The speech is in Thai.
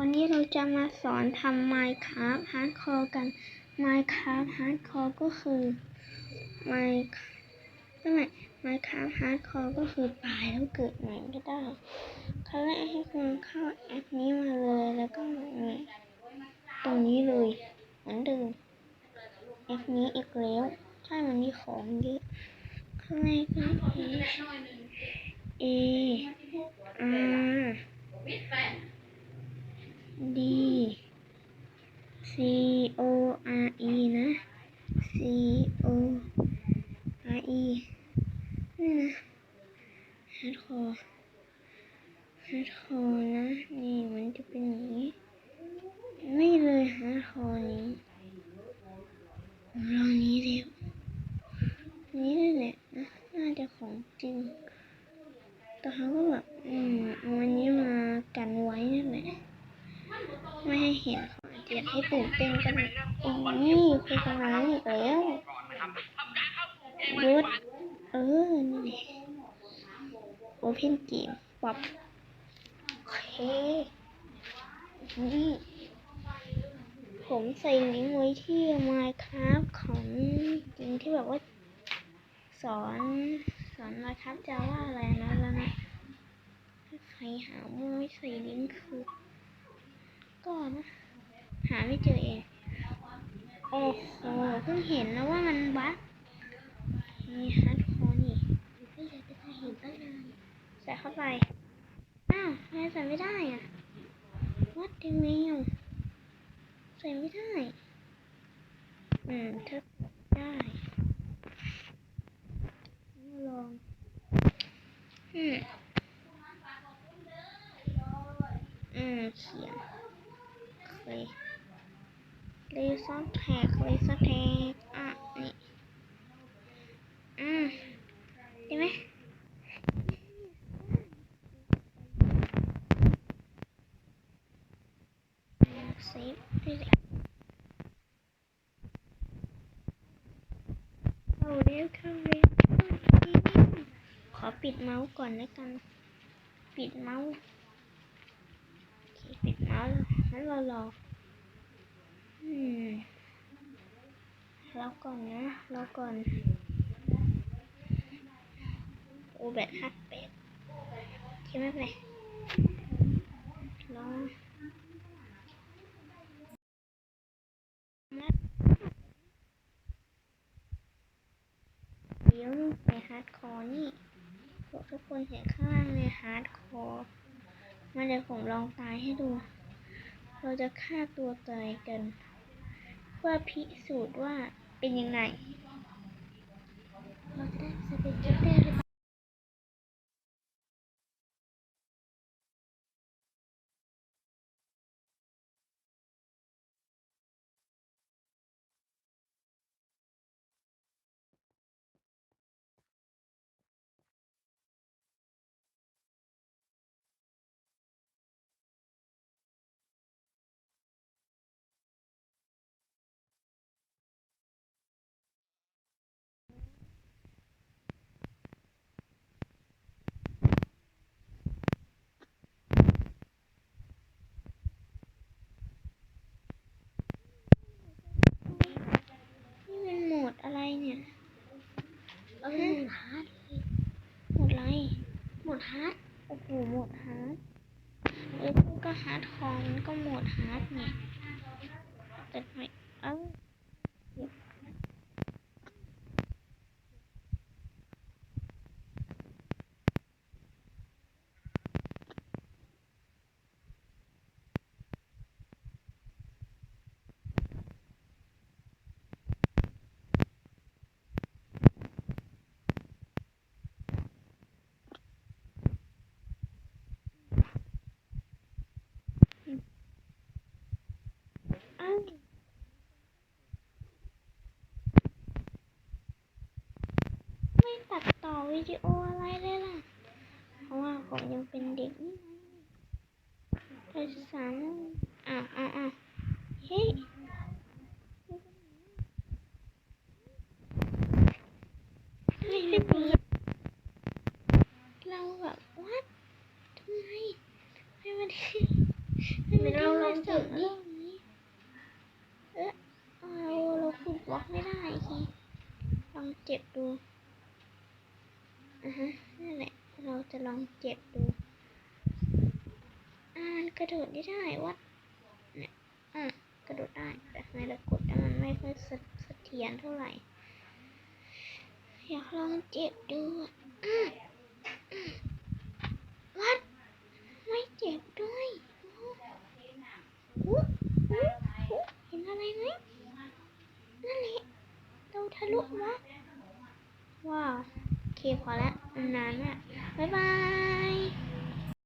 วันนี้เราจะมาสอนทำ Minecraft Hardcore กัน Minecraft Hardcore ก็คือ Minecraft ไม่ Minecraft Hardcore ก็คือตายแล้วเกิดใหม่ก็ได้เขาแรกให้คุณเข้าแอปนี้มาเลยแล้วก็นี่ตรงนี้เลยเหมือนเดิมแอปนี้อีกแล้วใช่มันมีของเยอะข้างในก็ A R D C O R E นะ C O R E นี่นะ hardcore hardcore นะ นี่มันจะเป็นอย่างนี้ ไม่เลย hardcore นี้ผมลองนี้เร็วนี้นั่นแหละนะ น่าจะของจริงแต่เขาก็แบบ อืมเอาอันนี้มากันไว้นั่นแหละ ไม่ให้เห็นเขาอาจจะอยากให้ ตื่นเต้นก็ได้โอ้ยคุยกันมาอีกแล้วยุดเออ นี่โอเพนเกมปับโอเคนี่ผมใส่ลิงก์ไว้ที่ Minecraft ของจริงที่แบบว่า สอนสอน Minecraft จะว่าอะไรนะแล้วนะถ้าใครหาไม่ใส่ลิงก์คือ ก็นะาไม่เจอเอง โอ้โห เพิ่งเห็นนะว่ามันบั๊กมีฮาร์ดคอร์นี่ไม่อยากจะเห็นตั้งนานใส่เข้าไป อ้าวทำไมใส่ไม่ได้อะวัดยังไงอะใส่ไม่ได้ อืมถ้าได้ลอง อืมอืมเขียน เลยเซอฟแท็กเลยซอฟแท็กอะนี่อืมได้ไหมเซฟด้วยเลยเข้าเร็วเข้าเร็วขอปิดเมาส์ก่อนแล้วกัน ปิดเมาส์โอเคปิดเมาส์แล้วงั้นเรารอ อืมรอก่อนนะรอก่อน โอแบตห้าแปดคิดไม่เป็นไรรอนะเดี๋ยวไปฮาร์ดคอร์นี่พวกทุกคนเห็นข้างล่างในฮาร์ดคอร์มาเดี๋ยวผมลองตายให้ดู เราจะฆ่าตัวตายกัน เพื่อพิสูจน์ว่าเป็นยังไง เราจะได้สเปกเตได้หรือเปล่านี่เป็นโหมดอะไรเนี่ย เออหมดฮาร์ดเลย โหมดอะไร หม ดฮาร์ดโอ้โหหมดฮาร์ดเอ้ยก็ฮาร์ดคอร์มันก็หมดฮาร์ดเนี่ยแต่ไมเอ้าเอ้าไม่ตัดต่อ วิดีโออะไรเลยล่ะ เพราะว่าผมยังเป็นเด็กนี่ไงเราจะสามอ้าอ้าอ้าเฮ้ยไม่ไม่ดีเราแบบวัดทำไมไม่มาดีไม่มาดีเจ็บดิเอ๊ะเราเราขุดบล็อกไม่ได้ทีลองเจ็บดู อะฮะนั่นแหละเราจะลองเจ็บดูอ่ามันกระโดดได้ได้วัดเนี่ยอะกระโดดได้แต่ทำไมเรากดแล้วมันไม่ค่อยเสเสถียรเท่าไหร่ อยากลองเจ็บดูอะวัดไม่เจ็บด้วยอู้อู้อู้เห็นอะไรไหมนั่นแหละเราทะลุวะ พอแล้วนานอะบ๊ายบาย